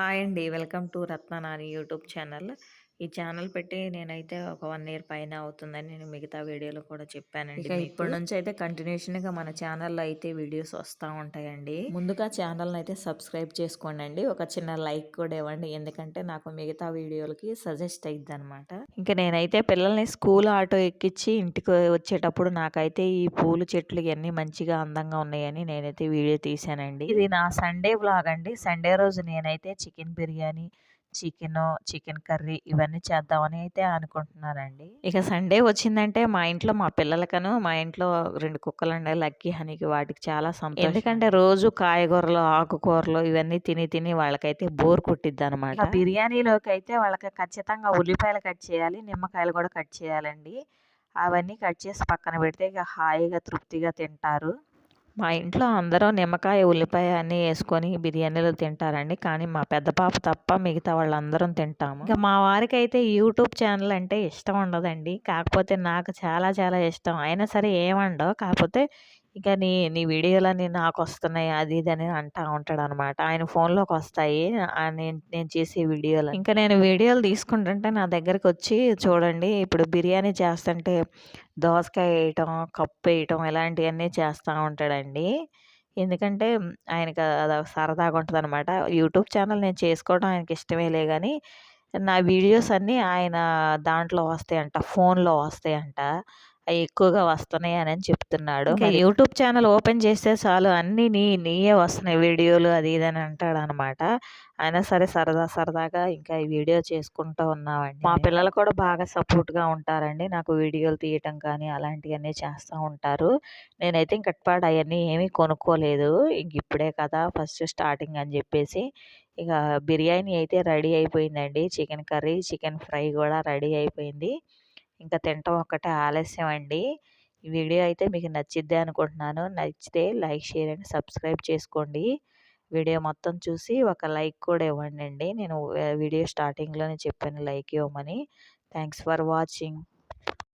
Hi అండి. Welcome to Ratnanani YouTube channel. ఈ channel పెట్టి నేనైతే ఒక 1 ఇయర్ పైన అవుతుందని నేను మిగతా వీడియోలో కూడా చెప్పానండి ఇప్పటి నుంచి అయితే కంటిన్యూషన్‌గా మన ఛానల్‌లో అయితే వీడియోస్ వస్తా ఉంటాయండి. ముందుగా ఛానల్‌ని అయితే సబ్స్క్రైబ్ చేసుకోండండి. ఒక చిన్న లైక్ కూడా ఇవ్వండి. ఎందుకంటే నాకు మిగతా వీడియోలకి సజెస్ట్ అయిద్దనమాట. ఇంక నేనైతే పిల్లల్ని స్కూల్ ఆటో ఎక్కిచ్చి ఇంటికి వచ్చేటప్పుడు నాకైతే ఈ పూల చెట్లు ఇయన్నీ మంచిగా అందంగా ఉన్నాయని నేనైతే వీడియో తీశానండి. ఇది నా సండే వ్లాగ్ అండి. సండే రోజు నేనైతే chicken biryani, chicken, chicken curry ఇవన్నీ చేద్దామని అయితే అనుకుంటున్నానండి. ఇక సండే వచ్చిందంటే మా ఇంట్లో మా పిల్లలకను మా ఇంట్లో 2 కుక్కలుండాయి. లక్కీ, హనీకి వాటికి చాలా సంతోషం. ఎందుకంటే రోజు కాయగూరలు, ఆకుకూరలు ఇవన్నీ తిని తిని వాళ్ళకైతే బోర్ కొట్టిద్దనమాట. ఇక బిర్యానీలోకైతే వాళ్ళకి ఖచ్చితంగా ఉల్లిపాయలు కట్ చేయాలి. నిమ్మకాయలు కూడా కట్ చేయాలండి. అవన్నీ కట్ చేసి పక్కన పెడితే ఇక హాయిగా తృప్తిగా తింటారు. మా ఇంట్లో అందరూ నిమ్మకాయ, ఉల్లిపాయ అన్నీ వేసుకొని బిర్యానీలు తింటారండి. కానీ మా పెద్ద పాప తప్ప మిగతా వాళ్ళందరం తింటాము. ఇంకా మా వారికైతే యూట్యూబ్ ఛానల్ అంటే ఇష్టం ఉండదండి. కాకపోతే నాకు చాలా చాలా ఇష్టం. అయినా సరే ఏమండో కాకపోతే ఇక నీ నీ వీడియోలన్నీ నాకొస్తున్నాయి అది ఇది అని అంటా ఉంటాడనమాట. ఆయన ఫోన్లోకి వస్తాయి నేను నేను చేసే వీడియోలు. ఇంకా నేను వీడియోలు తీసుకుంటుంటే నా దగ్గరకొచ్చి చూడండి ఇప్పుడు బిర్యానీ చేస్తుంటే దోసకాయ వేయటం కప్పు వేయటం ఇలాంటివన్నీ చేస్తూ ఉంటాడండి. ఎందుకంటే ఆయనకి అది సరదాగా ఉంటదనమాట. యూట్యూబ్ ఛానల్ నేను చేసుకోవడం ఆయనకి ఇష్టమేలే కానీ నా వీడియోస్ అన్నీ ఆయన దాంట్లో వస్తాయంట. ఫోన్‌లో వస్తాయంట. ఎక్కువగా వస్తున్నాయనని చెప్తున్నాడు. యూట్యూబ్ ఛానల్ ఓపెన్ చేస్తే చాలు అన్నీ నీ నీయే వస్తున్నాయి వీడియోలు అది ఇది అని అంటాడనమాట. అయినా సరే సరదా సరదాగా ఇంకా ఈ వీడియో చేసుకుంటూ ఉన్నామండి. మా పిల్లలు కూడా బాగా సపోర్ట్‌గా ఉంటారండి. నాకు వీడియోలు తీయటం కానీ అలాంటియన్నీ చేస్తా ఉంటారు. నేనైతే ఇంక ఇప్పటి అయన్నీ ఏమీ కొనుక్కోలేదు. ఇంక ఇప్పుడే కదా ఫస్ట్ స్టార్టింగ్ అని చెప్పేసి ఇక బిర్యానీ అయితే రెడీ అయిపోయిందండి. చికెన్ కర్రీ, చికెన్ ఫ్రై కూడా రెడీ అయిపోయింది. ఇంకా తినటం ఒక్కటే ఆలస్యం అండి. ఈ వీడియో అయితే మీకు నచ్చిద్ది అనుకుంటున్నాను. నచ్చితే లైక్, షేర్ అండ్ సబ్స్క్రైబ్ చేసుకోండి. వీడియో మొత్తం చూసి ఒక లైక్ కూడా ఇవ్వండి నేను వీడియో స్టార్టింగ్‌లోనే చెప్పాను లైక్ ఇవ్వమని. Thanks for watching.